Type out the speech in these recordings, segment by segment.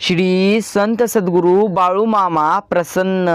श्री संत सद्गुरू बाळू मामा प्रसन्न.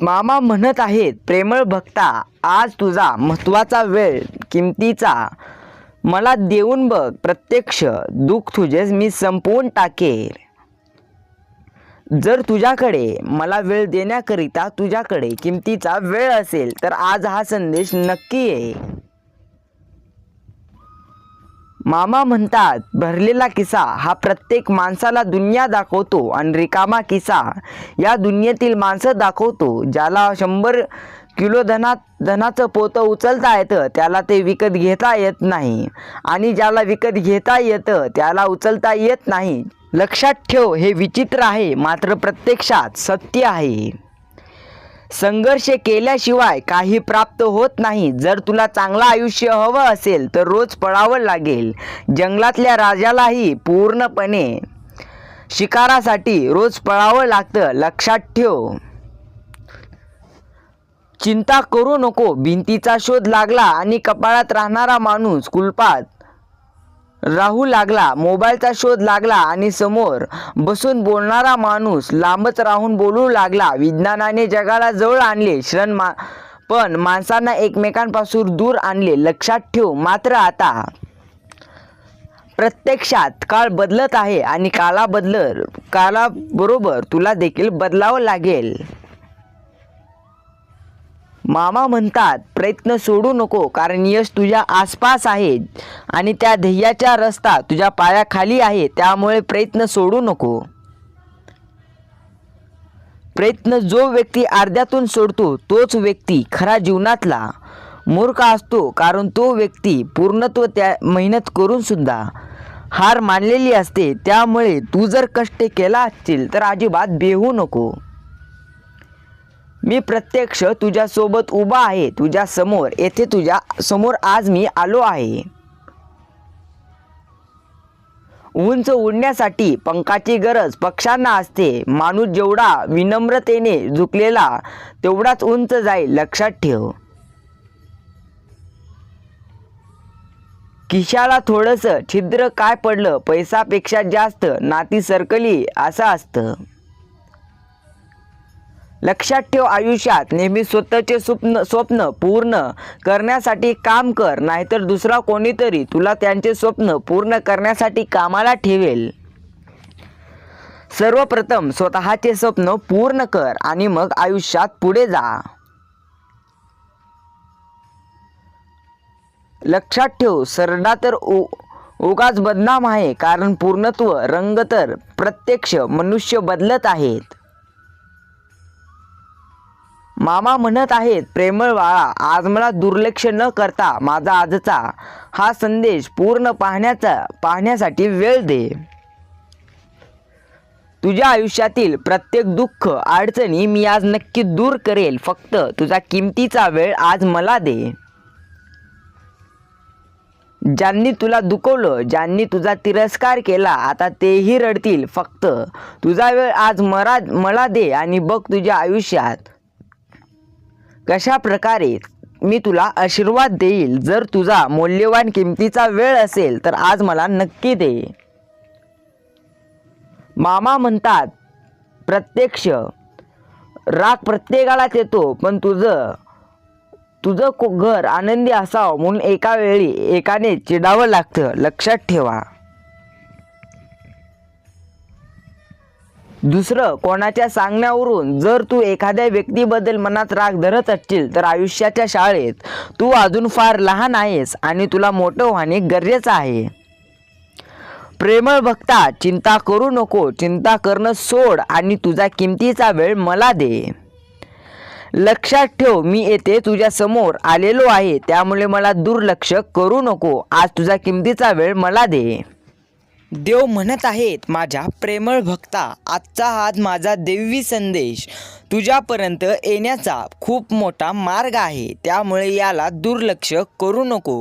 मामा म्हणत आहेत प्रेमळ भक्ता आज तुझा महत्त्वाचा वेळ किमतीचा. मला देऊन बघ प्रत्यक्ष. दुःख तुझेच मी संपवून टाकेल. जर तुझ्याकडे मला वेळ देण्याकरिता तुझ्याकडे किमतीचा वेळ असेल तर आज हा संदेश नक्की ये. मामा म्हणतात भरलेला किस्सा हा प्रत्येक माणसाला दुनिया दाखवतो आणि रिकामा किस्सा या दुनियेतील माणसं दाखवतो ज्याला शंभर किलो धनात धनाचं पोतं उचलता येतं त्याला ते विकत घेता येत नाही. आणि ज्याला विकत घेता येतं त्याला उचलता येत नाही. लक्षात ठेव हे विचित्र आहे मात्र प्रत्यक्षात सत्य आहे. संघर्ष केल्याशिवाय काही प्राप्त होत नाही. जर तुला चांगलं आयुष्य हवं असेल तर रोज पळावं लागेल. जंगलातल्या राजालाही पूर्णपणे शिकारासाठी रोज पळावं लागतं. लक्षात ठेव. चिंता करू नको. भिंतीचा शोध लागला आणि कपाळात राहणारा माणूस कुलपात राहू लागला मोबाईलचा शोध लागला आणि समोर बसून बोलणारा माणूस लांबच राहून बोलू लागला. विज्ञानाने जगाला जवळ आणले श्रण मा पण माणसांना एकमेकांपासून दूर आणले. लक्षात ठेव मात्र आता प्रत्यक्षात काळ बदलत आहे आणि काला बदल काळाबरोबर तुला देखील बदलावं लागेल. मामा म्हणतात प्रयत्न सोडू नको कारण यश तुझ्या आसपास आहे आणि त्या ध्येयाचा रस्ता तुझ्या पायाखाली आहे त्यामुळे प्रयत्न सोडू नको. प्रयत्न जो व्यक्ती अर्ध्यातून सोडतो तोच व्यक्ती खरा जीवनातला मूर्ख असतो कारण तो व्यक्ती पूर्णत्व त्या मेहनत करून सुद्धा हार मानलेली असते. त्यामुळे तू जर कष्ट केला असतील तर अजिबात बेहू नको. मी प्रत्यक्ष तुझ्यासोबत उभा आहे तुझ्या समोर. येथे तुझ्या समोर आज मी आलो आहे. उंच उडण्यासाठी पंखाची गरज पक्ष्यांना असते. माणूस जेवढा विनम्रतेने झुकलेला तेवढाच उंच जाईल लक्षात ठेव. खिशाला थोडंसं छिद्र काय पडलं? पैसापेक्षा जास्त नाती सरकली असं असतं. लक्षात ठेव आयुष्यात. नेहमी स्वतःचे स्वप्न स्वप्न पूर्ण करण्यासाठी काम कर नाहीतर दुसरा कोणीतरी तुला त्यांचे स्वप्न पूर्ण करण्यासाठी कामाला ठेवेल. सर्वप्रथम स्वतःचे स्वप्न पूर्ण कर आणि मग आयुष्यात पुढे जा. लक्षात ठेव सरडा तर उगाच बदनाम आहे कारण पूर्णत्व रंग तर प्रत्यक्ष मनुष्य बदलत आहेत. मामा म्हणत आहेत प्रेमळ बाळा आज मला दुर्लक्ष न करता माझा आजचा हा संदेश पूर्ण पाहण्याचा पाहण्यासाठी वेळ दे. तुझ्या आयुष्यातील प्रत्येक दुःख अडचणी मी आज नक्की दूर करेल. फक्त तुझा किमतीचा वेळ आज मला दे. ज्यांनी तुला दुखवलं ज्यांनी तुझा तिरस्कार केला आता तेही रडतील. फक्त तुझा वेळ आज मरा मला दे आणि बघ तुझ्या आयुष्यात कशा प्रकारे मी तुला आशीर्वाद देईल? जर तुझा मौल्यवान किमतीचा वेळ असेल तर आज मला नक्की दे. मामा म्हणतात प्रत्यक्ष. राग प्रत्येकालाच येतो पण तुझं तुझं घर आनंदी असावं म्हणून एका वेळी एकाने चिडावं लागतं. लक्षात ठेवा. दुसरं कोणाच्या सांगण्यावरून जर तू एखाद्या व्यक्तीबद्दल मनात राग धरत असशील तर आयुष्याच्या शाळेत तू अजून फार लहान आहेस आणि तुला मोठं होणे गरजेचं आहे. प्रेमळ भक्ता चिंता करू नको चिंता करणं सोड आणि तुझा किमतीचा वेळ मला दे. लक्षात ठेव मी येथे तुझ्या समोर आलेलो आहे त्यामुळे मला दुर्लक्ष करू नको आज तुझा किमतीचा वेळ मला दे. देव म्हणत आहेत माझ्या प्रेमळ भक्ता आजचा हा माझा देवी संदेश. तुझ्यापर्यंत येण्याचा खूप मोठा मार्ग आहे. त्यामुळे याला दुर्लक्ष करू नको.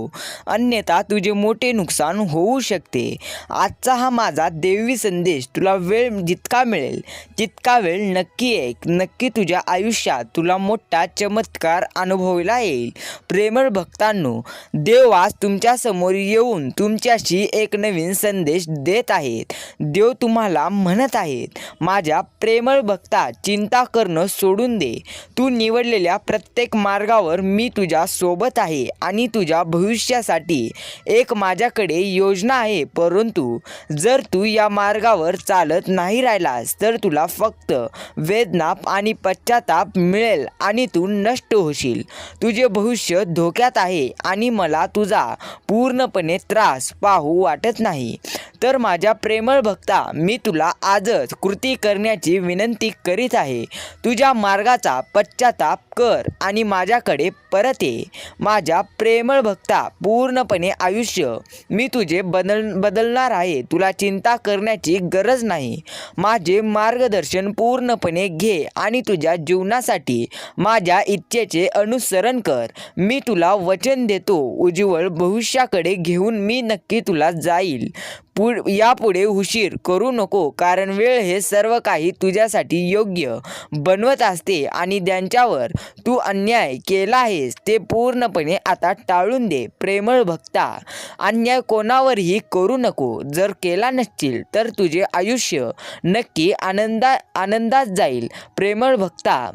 अन्यथा तुझे मोठे नुकसान होऊ शकते. आजचा हा माझा देवी संदेश तुला वेळ जितका मिळेल तितका वेळ नक्की ऐक. नक्की तुझ्या आयुष्यात तुला मोठा चमत्कार अनुभवायला येईल. प्रेमळ भक्तांनो देव आज तुमच्यासमोर येऊन तुमच्याशी एक नवीन संदेश देत आहेत. देव तुम्हाला म्हणत आहेत माझ्या प्रेमळ भक्ता चिंता करणं सोडून दे. तू निवडलेल्या प्रत्येक मार्गावर मी तुझ्या सोबत आहे आणि तुझ्या भविष्यासाठी एक माझ्याकडे योजना आहे. परंतु जर तू या मार्गावर चालत नाही राहिलास तर तुला फक्त वेदना आणि पश्चाताप मिळेल आणि तू नष्ट होशील. तुझे भविष्य धोक्यात आहे आणि मला तुझा पूर्णपणे त्रास पाहू वाटत नाही. तर माझ्या प्रेमळ भक्ता मी तुला आजच कृती करण्याची विनंती करीत आहे. तुझ्या मार्गाचा पश्चाताप कर आणि माझ्याकडे परत ये. माझ्या प्रेमळ भक्ता पूर्णपणे आयुष्य. मी तुझे बदल बदलणार आहे. तुला चिंता करण्याची गरज नाही. माझे मार्गदर्शन पूर्णपणे घे आणि तुझ्या जीवनासाठी माझ्या इच्छेचे अनुसरण कर. मी तुला वचन देतो. उज्ज्वल भविष्याकडे घेऊन मी नक्की तुला जाईल. पुढ यापुढे उशीर करू नको कारण वेळ हे सर्व काही तुझ्यासाठी योग्य बनवत असते आणि त्यांच्यावर तू अन्याय केला आहेस ते पूर्णपणे आता टाळून दे प्रेमळ भक्ता. अन्याय कोणावरही करू नको जर केला नसशील तर तुझे आयुष्य नक्की आनंदा आनंदात जाईल प्रेमळ भक्ता.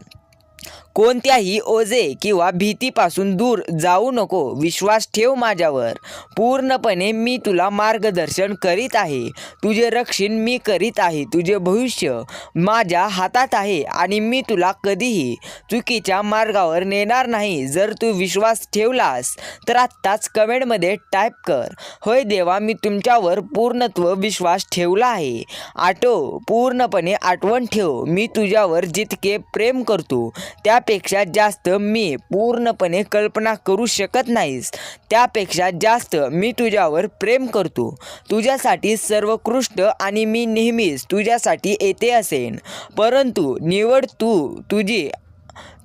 कोणत्याही ओझे किंवा भीतीपासून दूर जाऊ नको. विश्वास ठेव माझ्यावर. पूर्णपणे मी तुला मार्गदर्शन करीत आहे. तुझे रक्षण मी करीत आहे. तुझे भविष्य माझ्या हातात आहे आणि मी तुला कधीही चुकीच्या मार्गावर नेणार नाही. जर तू विश्वास ठेवलास तर आत्ताच कमेंटमध्ये टाईप कर. होय देवा मी तुमच्यावर पूर्णत्व विश्वास ठेवला आहे. आठव पूर्णपणे आठवण ठेव. मी तुझ्यावर जितके प्रेम करतो त्या त्यापेक्षा जास्त मी पूर्णपणे कल्पना करू शकत नाहीस. त्यापेक्षा जास्त मी तुझ्यावर प्रेम करतो. तुझ्यासाठी सर्वोत्कृष्ट आणि मी नेहमीच तुझ्यासाठी येते असेन. परंतु निवड तू तुझी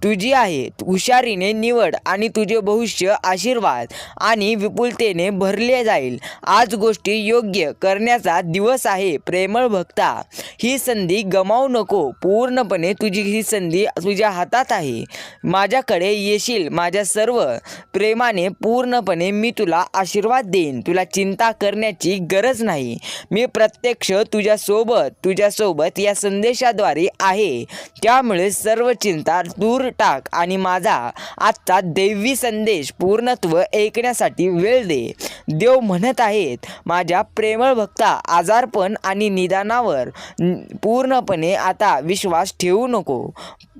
तुझी आहे. हुशारीने निवड आणि तुझे भविष्य आशीर्वाद आणि विपुलतेने भरले जाईल. आज गोष्टी योग्य करण्याचा दिवस आहे. प्रेमळ भक्ता ही संधी गमावू नको. पूर्णपणे तुझी ही संधी तुझ्या हातात आहे. माझ्याकडे येशील माझ्या सर्व प्रेमाने. पूर्णपणे मी तुला आशीर्वाद देईन. तुला चिंता करण्याची गरज नाही. मी प्रत्यक्ष तुझ्यासोबत तुझ्यासोबत या संदेशाद्वारे आहे. त्यामुळे सर्व चिंता दूर टाक आणि माझा आजचा दैवी संदेश पूर्णत्व ऐकण्यासाठी वेळ दे. देव म्हणत आहेत माझ्या प्रेमळ भक्ता आजारपण आणि निदानावर पूर्णपणे आता विश्वास ठेवू नको.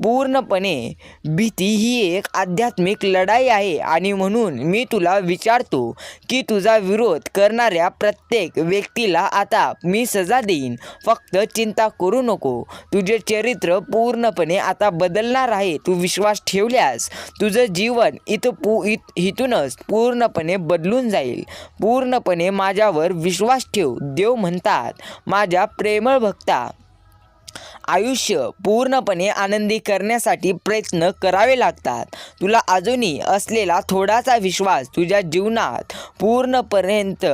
पूर्णपणे भीती ही एक आध्यात्मिक लढाई आहे आणि म्हणून मी तुला विचारतो की तुझा विरोध करणाऱ्या प्रत्येक व्यक्तीला आता मी सजा देईन. फक्त चिंता करू नको. तुझे चरित्र पूर्णपणे आता बदलणार आहे. तू विश्वास ठेवल्यास तुझं जीवन इथं पू इत इथूनच पूर्णपणे बदलून जाईल. पूर्णपणे माझ्यावर विश्वास ठेव देव म्हणतात. माझ्या प्रेमळ भक्ता आयुष्य पूर्णपणे आनंदी करण्यासाठी प्रयत्न करावे लागतात. तुला अजूनही असलेला थोडासा विश्वास तुझ्या जीवनात पूर्णपर्यंत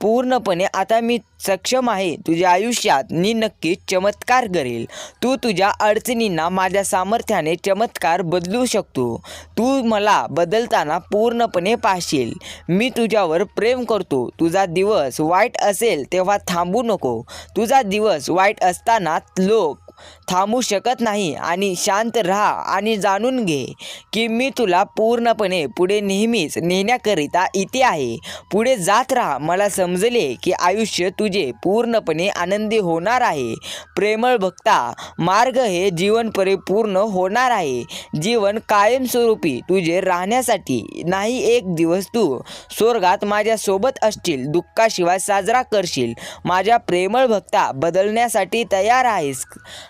पूर्णपणे आता मी सक्षम आहे. तुझ्या आयुष्यात मी नक्कीच चमत्कार करेल. तू तुझ्या अडचणींना माझ्या सामर्थ्याने चमत्कार बदलू शकतो. तू मला बदलताना पूर्णपणे पाहशील. मी तुझ्यावर प्रेम करतो. तुझा दिवस वाईट असेल तेव्हा थांबू नको. तुझा दिवस वाईट असताना लोक थांबू शकत नाही आणि शांत राहा आणि जाणून घे की मी तुला पूर्णपणे पुढे नेहमीच नेण्याकरिता इथे आहे. पुढे जात राहा. मला समजले की आयुष्य तुझे पूर्णपणे आनंदी होणार आहे. प्रेमळ भक्ता मार्ग हे जीवन परिपूर्ण होणार आहे. जीवन कायमस्वरूपी तुझे राहण्यासाठी नाही एक दिवस तू स्वर्गात माझ्यासोबत असशील दुःखाशिवाय साजरा करशील. माझ्या प्रेमळ भक्ता बदलण्यासाठी तयार आहेस.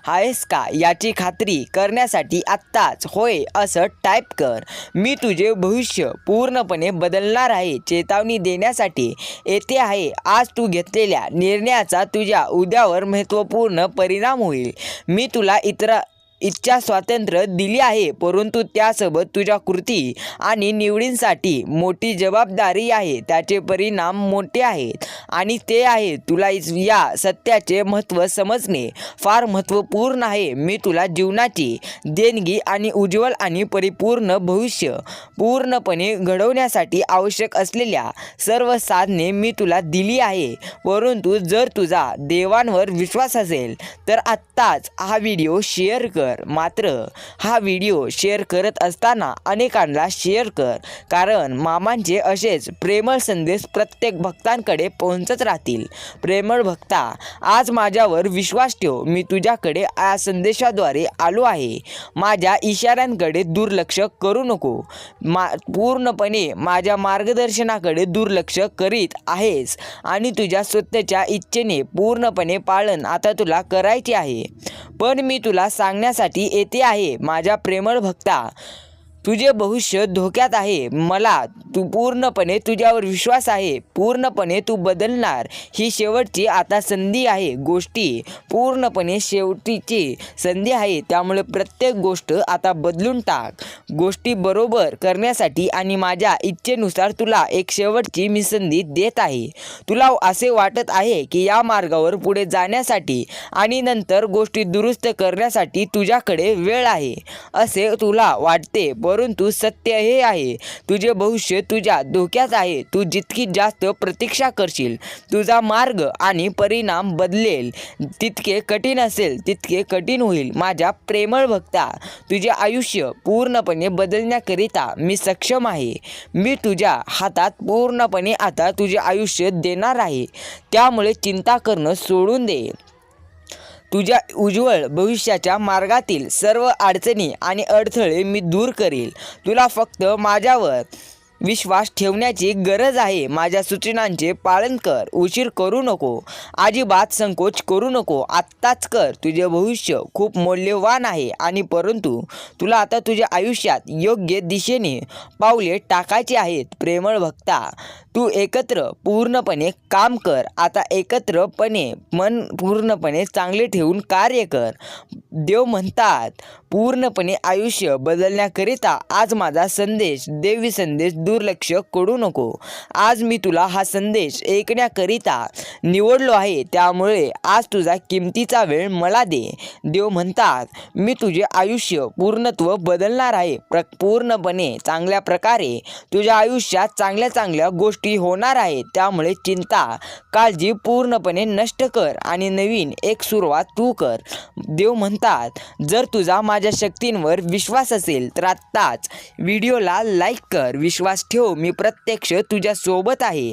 आहेस का? याची खात्री करण्यासाठी आत्ताच होय असं टाईप कर. मी तुझे भविष्य पूर्णपणे बदलणार आहे चेतावणी देण्यासाठी येथे आहे. आज तू घेतलेल्या निर्णयाचा तुझ्या उद्यावर महत्त्वपूर्ण परिणाम होईल. मी तुला इतर इच्छा स्वातंत्र्य दिली आहे. परंतु त्यासोबत तुझ्या कृती आणि निवडींसाठी मोठी जबाबदारी आहे. त्याचे परिणाम मोठे आहेत आणि ते आहे तुला या सत्याचे महत्त्व समजणे. फार महत्त्वपूर्ण आहे. मी तुला जीवनाची देणगी आणि उज्ज्वल आणि परिपूर्ण भविष्य पूर्णपणे घडवण्यासाठी आवश्यक असलेल्या सर्व साधने मी तुला दिली आहे. परंतु जर तुझा देवांवर विश्वास असेल तर आत्ताच हा व्हिडिओ शेअर कर. मात्र हा व्हिडिओ शेअर करत असताना अनेकांना शेअर कर कारण मामांचे असेच प्रेमळ संदेश प्रत्येक भक्तांकडे पोहोचत राहतील. प्रेमळ भक्ता आज माझ्यावर विश्वास ठेव मी तुझ्याकडे या संदेशाद्वारे आलो आहे. माझ्या इशाऱ्यांकडे दुर्लक्ष करू नको. मा पूर्णपणे माझ्या मार्गदर्शनाकडे दुर्लक्ष करीत आहेस आणि तुझ्या स्वतःच्या इच्छेने पूर्णपणे पालन आता तुला करायचे आहे. पण मी तुला सांगण्यासाठी येते आहे. माझ्या प्रेमळ भक्ता तुझे भविष्य धोक्यात आहे. मला तू पूर्णपणे तुझ्यावर विश्वास आहे. पूर्णपणे तू बदलणार. ही शेवटची आता संधी आहे. गोष्टी पूर्णपणे शेवटीची संधी आहे. त्यामुळे प्रत्येक गोष्ट आता बदलून टाक. गोष्टी बरोबर करण्यासाठी आणि माझ्या इच्छेनुसार तुला एक शेवटची मी संधी देत आहे. तुला असे वाटत आहे की या मार्गावर पुढे जाण्यासाठी आणि नंतर गोष्टी दुरुस्त करण्यासाठी तुझ्याकडे वेळ आहे. असे तुला वाटते परंतु सत्य हे आहे. तुझे भविष्य तुझ्या धोक्यात आहे. तू जितकी जास्त प्रतीक्षा करशील तुझा मार्ग आणि परिणाम बदलेल. तितके कठीण असेल तितके कठीण होईल. माझ्या प्रेमळ भक्ता तुझे आयुष्य पूर्णपणे बदलण्याकरिता मी सक्षम आहे. मी तुझ्या हातात पूर्णपणे आता तुझे आयुष्य देणार आहे. त्यामुळे चिंता करणं सोडून दे. तुझ्या उज्ज्वल भविष्याच्या मार्गातील सर्व अडचणी आणि अडथळे मी दूर करील. तुला फक्त माझ्यावर विश्वास ठेवण्याची गरज आहे. माझ्या सूचनांचे पालन कर. उशीर करू नको. अजिबात संकोच करू नको. आत्ताच कर. तुझे भविष्य खूप मौल्यवान आहे आणि परंतु तुला आता तुझ्या आयुष्यात योग्य दिशेने पावले टाकायची आहेत. प्रेमळ भक्ता तू एकत्र पूर्णपणे काम कर. आता एकत्रपणे मन पूर्णपणे चांगले ठेवून कार्य कर. देव म्हणतात पूर्णपणे आयुष्य बदलण्याकरिता आज माझा संदेश देवी संदेश दुर्लक्ष करू नको. आज मी तुला हा संदेश ऐकण्याकरिता निवडलो आहे. त्यामुळे आज तुझा किमतीचा वेळ मला दे. देव म्हणतात मी तुझे आयुष्य पूर्णत्व बदलणार आहे. प्र पूर्णपणे चांगल्या प्रकारे तुझ्या आयुष्यात चांगल्या चांगल्या गोष्टी होणार आहेत त्यामुळे चिंता. काळजी पूर्णपणे नष्ट कर आणि नवीन एक सुरुवात तू कर. देव म्हणतात जर तुझा माझ्या शक्तींवर विश्वास असेल तर आत्ताच व्हिडिओला लाईक कर. विश्वास ठेव मी प्रत्यक्ष तुझ्यासोबत आहे.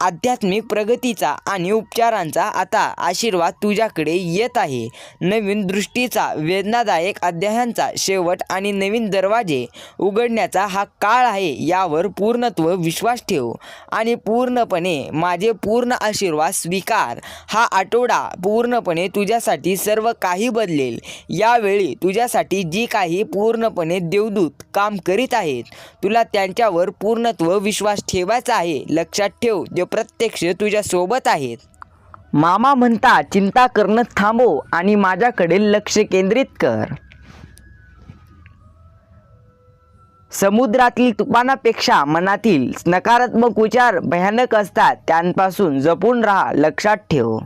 आध्यात्मिक प्रगतीचा आणि उपचारांचा आता आशीर्वाद तुझ्याकडे येत आहे. नवीन दृष्टीचा वेदनादायक अध्यायांचा शेवट आणि नवीन दरवाजे उघडण्याचा हा काळ आहे यावर पूर्णत्व विश्वास ठेव. आणि पूर्णपणे माझे पूर्ण आशीर्वाद स्वीकार. हा आठवडा पूर्णपणे तुझ्यासाठी सर्व काही बदलेल. यावेळी तुझ्यासाठी जी काही पूर्णपणे देवदूत काम करीत आहेत तुला त्यांच्यावर पूर्णत्व विश्वास ठेवायचा आहे. लक्षात ठेव ते प्रत्यक्ष तुझ्या सोबत आहेत. मामा म्हणता चिंता करणं थांबव आणि माझ्याकडे लक्ष केंद्रित कर. समुद्रातील तुफानापेक्षा मनातील नकारात्मक विचार भयानक असतात त्यांपासून जपून राहा लक्षात ठेव.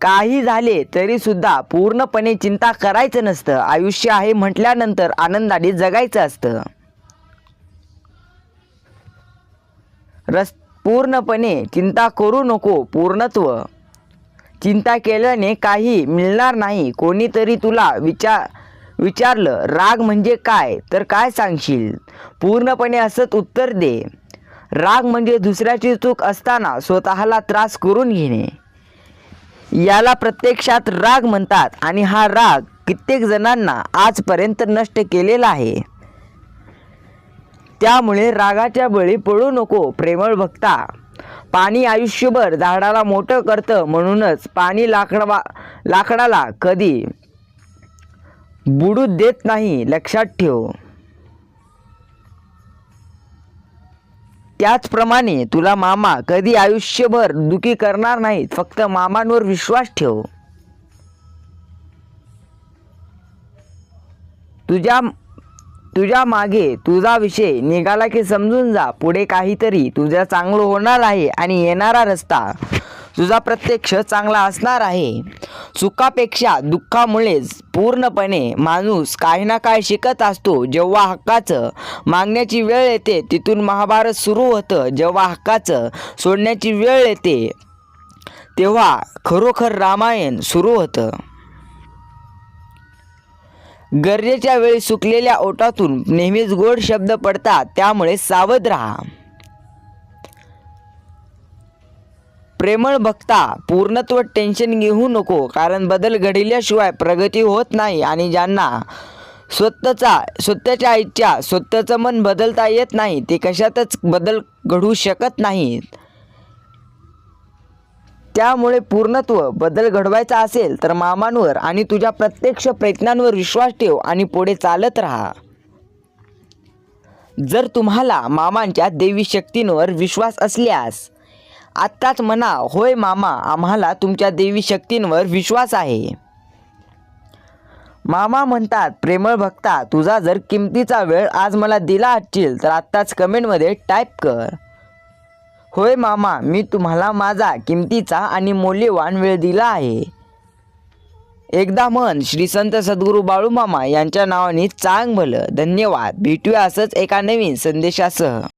काही झाले तरी सुद्धा पूर्णपणे चिंता करायचं नसतं. आयुष्य आहे म्हटल्यानंतर आनंदाने जगायचं असतं. रस पूर्णपणे चिंता करू नको पूर्णत्व. चिंता केल्याने काही मिळणार नाही. कोणीतरी तुला विचार विचारलं राग म्हणजे काय? तर काय सांगशील? पूर्णपणे असंच उत्तर दे. राग म्हणजे दुसऱ्याची चूक असताना स्वतःला त्रास करून घेणे. याला प्रत्यक्षात राग म्हणतात आणि हा राग कित्येक जणांना आजपर्यंत नष्ट केलेला आहे. त्यामुळे रागाच्या बळी पडू नको प्रेमळ भक्ता. पाणी आयुष्यभर झाडाला मोठं करतं म्हणूनच पाणी लाकडा लाकडाला कधी बुडू देत नाही लक्षात ठेव. त्याचप्रमाणे तुला मामा कधी आयुष्यभर दुखी करणार नाहीत फक्त मामांवर विश्वास ठेव. तुझ्या तुझ्या मागे तुझा विषय निघाला की समजून जा. पुढे काहीतरी तुझं चांगलं होणार आहे आणि येणारा रस्ता तुझा प्रत्यक्ष चांगला असणार आहे. सुखापेक्षा दुःखामुळेच पूर्णपणे माणूस काही ना काय शिकत असतो जेव्हा हक्काचं मागण्याची वेळ येते तिथून महाभारत सुरू होतं. जेव्हा हक्काचं सोडण्याची वेळ येते तेव्हा खरोखर रामायण सुरू होतं. गरजेच्या वेळी सुकलेल्या ओटातून नेहमीच गोड शब्द पडतात त्यामुळे सावध राहा. प्रेमळ भक्ता पूर्णत्व टेन्शन घेऊ नको कारण बदल घडिल्याशिवाय प्रगती होत नाही आणि ज्यांना स्वतःचा स्वतःच्या इच्छा स्वतःचं मन बदलता येत नाही ते कशातच बदल घडू शकत नाहीत. त्यामुळे पूर्णत्व बदल घडवायचा असेल तर मामांवर आणि तुझ्या प्रत्यक्ष प्रयत्नांवर विश्वास ठेव आणि पुढे चालत राहा. जर तुम्हाला मामांच्या देवी शक्तींवर विश्वास असल्यास आत्ताच म्हणा होय मामा आम्हाला तुमच्या देवी शक्तींवर विश्वास आहे. मामा म्हणतात प्रेमळ भक्ता तुझा जर किमतीचा वेळ आज मला दिला असशील तर आत्ताच कमेंटमध्ये टाईप कर. होय मामा मी तुम्हाला माझा किमतीचा आणि मौल्यवान वेळ दिला आहे. एकदा म्हण श्री संत सद्गुरू बाळूमामा यांच्या नावाने चांग भलं धन्यवाद. भेटूया असंच एका नवीन संदेशासह.